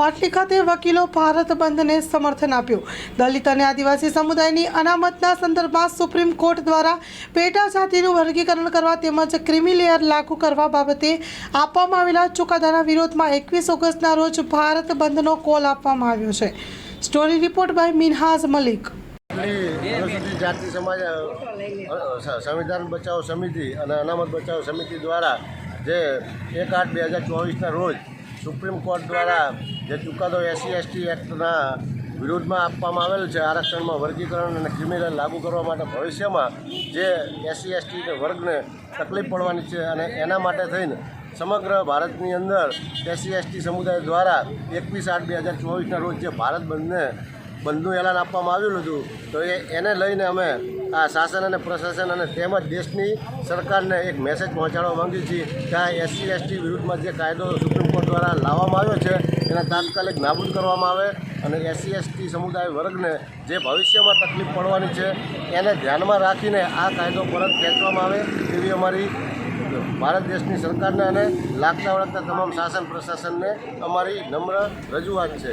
પાટલી ખાતે વકીલો ભારત બંધને સમર્થન આપ્યું. દલિત અને આદિવાસી સમુદાયની અનામતના સંદર્ભમાં સુપ્રીમ કોર્ટ દ્વારા પેટા જાતિનું વર્ગીકરણ કરવા તેમજ ક્રિમી લેયર લાગુ કરવા બાબતે આપવામાં આવેલા ચુકાદાના વિરોધમાં એકવીસ ઓગસ્ટના રોજ ભારત બંધનો કોલ આપવામાં આવ્યો છે. Story report by Minhaz Malik. જાતિ સમાજ સંવિધાન બચાવ સમિતિ અને અનામત બચાવ સમિતિ દ્વારા જે એક આઠ બે હજાર ચોવીસના રોજ સુપ્રીમ કોર્ટ દ્વારા જે ચુકાદો એસસી એસટી એક્ટના વિરુદ્ધમાં આપવામાં આવેલ છે, આરક્ષણમાં વર્ગીકરણ અને ક્રિમિનલ લાગુ કરવા માટે ભવિષ્યમાં જે એસસી એસટી વર્ગને તકલીફ પડવાની છે અને એના માટે થઈને સમગ્ર ભારતની અંદર એસસી એસટી સમુદાય દ્વારા એકવીસ આઠ બે હજાર ચોવીસના રોજ જે ભારત બંધને બંધનું એલાન આપવામાં આવેલું હતું, તો એ એને લઈને અમે આ શાસન અને પ્રશાસન અને તેમજ દેશની સરકારને એક મેસેજ પહોંચાડવા માંગીએ છીએ કે આ એસસી એસટી વિરુદ્ધમાં જે કાયદો સુપ્રીમ કોર્ટ દ્વારા લાવવામાં આવ્યો છે, એને તાત્કાલિક નાબૂદ કરવામાં આવે અને એસસી એસટી સમુદાય વર્ગને જે ભવિષ્યમાં તકલીફ પડવાની છે, એને ધ્યાનમાં રાખીને આ કાયદો પરત ખેંચવામાં આવે તેવી અમારી ભારત દેશની સરકારને અને લાગતા વળગતા તમામ શાસન પ્રશાસનને અમારી નમ્ર રજૂઆત છે.